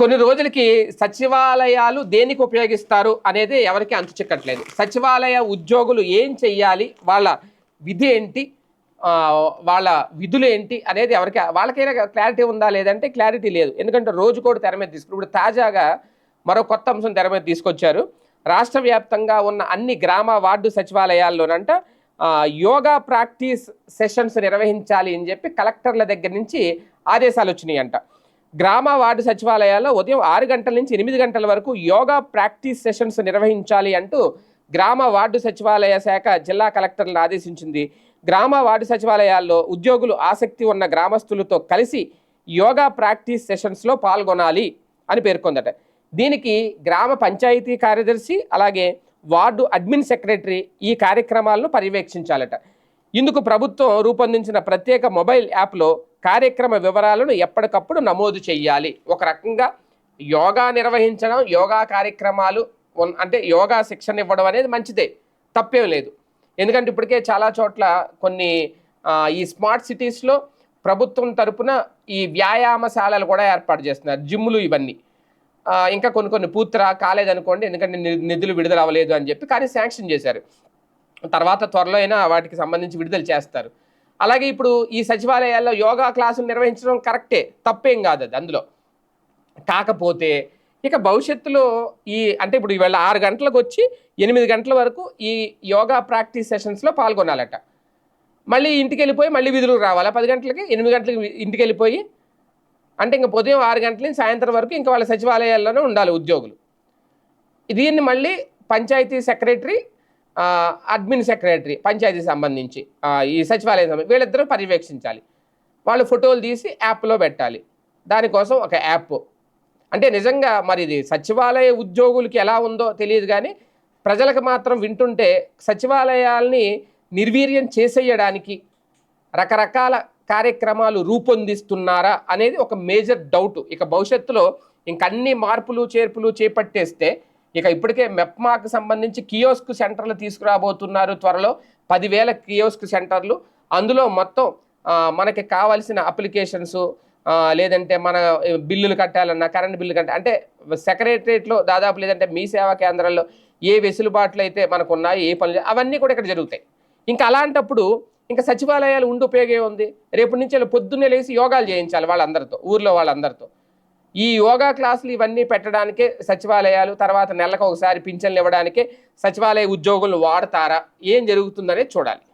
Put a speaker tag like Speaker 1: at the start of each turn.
Speaker 1: కొన్ని రోజులకి సచివాలయాలు దేనికి ఉపయోగిస్తారు అనేది ఎవరికి అంతు చిక్కట్లేదు. సచివాలయ ఉద్యోగులు ఏం చెయ్యాలి? వాళ్ళ విధి ఏంటి? వాళ్ళ విధులు ఏంటి? అనేది ఎవరికి వాళ్ళకైనా క్లారిటీ ఉందా లేదంటే క్లారిటీ లేదు. ఎందుకంటే రోజు కూడా తెర మీద తీసుకుని ఇప్పుడు తాజాగా మరో కొత్త అంశం తెర మీద తీసుకొచ్చారు. రాష్ట్ర వ్యాప్తంగా ఉన్న అన్ని గ్రామ వార్డు సచివాలయాల్లోనంట యోగా ప్రాక్టీస్ సెషన్స్ నిర్వహించాలి అని చెప్పి కలెక్టర్ల దగ్గర నుంచి ఆదేశాలు వచ్చినాయి అంట గ్రామ వార్డు సచివాలయాల్లో ఉదయం ఆరు గంటల నుంచి ఎనిమిది గంటల వరకు యోగా ప్రాక్టీస్ సెషన్స్ నిర్వహించాలి అంటూ గ్రామ వార్డు సచివాలయ శాఖ జిల్లా కలెక్టర్లను ఆదేశించింది. గ్రామ వార్డు సచివాలయాల్లో ఉద్యోగులు ఆసక్తి ఉన్న గ్రామస్తులతో కలిసి యోగా ప్రాక్టీస్ సెషన్స్లో పాల్గొనాలి అని పేర్కొందట. దీనికి గ్రామ పంచాయతీ కార్యదర్శి అలాగే వార్డు అడ్మిన్ సెక్రటరీ ఈ కార్యక్రమాలను పర్యవేక్షించాలట. ఇందుకు ప్రభుత్వం రూపొందించిన ప్రత్యేక మొబైల్ యాప్లో కార్యక్రమ వివరాలను ఎప్పటికప్పుడు నమోదు చేయాలి ఒక రకంగా యోగా నిర్వహించడం యోగా కార్యక్రమాలు అంటే యోగా శిక్షణ ఇవ్వడం అనేది మంచిదే. తప్పేం లేదు. ఎందుకంటే ఇప్పటికే చాలా చోట్ల కొన్ని ఈ స్మార్ట్ సిటీస్లో ప్రభుత్వం తరపున ఈ వ్యాయామశాలలు కూడా ఏర్పాటు చేస్తున్నారు. జిమ్లు ఇవన్నీ. ఇంకా కొన్ని కొన్ని పూర్తిరా కాలేదనుకోండి ఎందుకంటే ని- నిధులు విడుదల అవ్వలేదు అని చెప్పి కానీ శాంక్షన్ చేశారు. తర్వాత త్వరలో అయినా వాటికి సంబంధించి విడుదల చేస్తారు. అలాగే ఇప్పుడు ఈ సచివాలయాల్లో యోగా క్లాసులు నిర్వహించడం కరెక్టే తప్పేం కాదు అది అందులో. కాకపోతే ఇక భవిష్యత్తులో ఈ అంటే ఇప్పుడు ఇవాళ ఆరు గంటలకు వచ్చి ఎనిమిది గంటల వరకు ఈ యోగా ప్రాక్టీస్ సెషన్స్లో పాల్గొనాలట. మళ్ళీ ఇంటికి వెళ్ళిపోయి మళ్ళీ విధులకు రావాలా? పది గంటలకి? ఎనిమిది గంటలకి ఇంటికి వెళ్ళిపోయి అంటే ఇంకా ఉదయం ఆరు గంటల నుంచి సాయంత్రం వరకు ఇంకా వాళ్ళ సచివాలయాల్లోనే ఉండాలి ఉద్యోగులు. దీన్ని మళ్ళీ panchayat secretary admin secretary panchayat సంబంధించి ఈ సచివాలయం సంబంధించి వీళ్ళిద్దరూ పర్యవేక్షించాలి. వాళ్ళు ఫోటోలు తీసి యాప్లో పెట్టాలి. దానికోసం ఒక యాప్. అంటే నిజంగా మరి ఇది సచివాలయ ఉద్యోగులకి ఎలా ఉందో తెలియదు కానీ ప్రజలకు మాత్రం వింటుంటే సచివాలయాల్ని నిర్వీర్యం చేసేయడానికి రకరకాల కార్యక్రమాలు రూపొందిస్తున్నారా అనేది ఒక మేజర్ డౌట్. ఇక భవిష్యత్తులో ఇంక అన్ని మార్పులు చేర్పులు చేపట్టేస్తే ఇక ఇప్పటికే మెప్మాకు సంబంధించి కియోస్క్ సెంటర్లు తీసుకురాబోతున్నారు త్వరలో. పదివేల కియోస్క్ సెంటర్లు. అందులో మొత్తం మనకి కావాల్సిన అప్లికేషన్స్ లేదంటే మన బిల్లులు కట్టాలన్నా కరెంట్ బిల్లు కట్ట అంటే సెక్రటరియట్లో దాదాపు లేదంటే మీ సేవా కేంద్రాల్లో ఏ వెసులుబాట్లు అయితే మనకు ఉన్నాయి ఏ పనులు అవన్నీ కూడా ఇక్కడ జరుగుతాయి. ఇంకా అలాంటప్పుడు ఇంకా సచివాలయాలు ఉండి ఉపయోగం ఉంది రేపటి నుంచి వాళ్ళు పొద్దున్నే లేచి యోగాలు చేయించాలి వాళ్ళందరితో ఊర్లో వాళ్ళందరితో. ఈ యోగా క్లాసులు ఇవన్నీ పెట్టడానికే సచివాలయాలు తర్వాత నెలకు ఒకసారి పింఛన్లు ఇవ్వడానికే సచివాలయ ఉద్యోగులు వాడతారా? ఏం జరుగుతుందనే చూడాలి.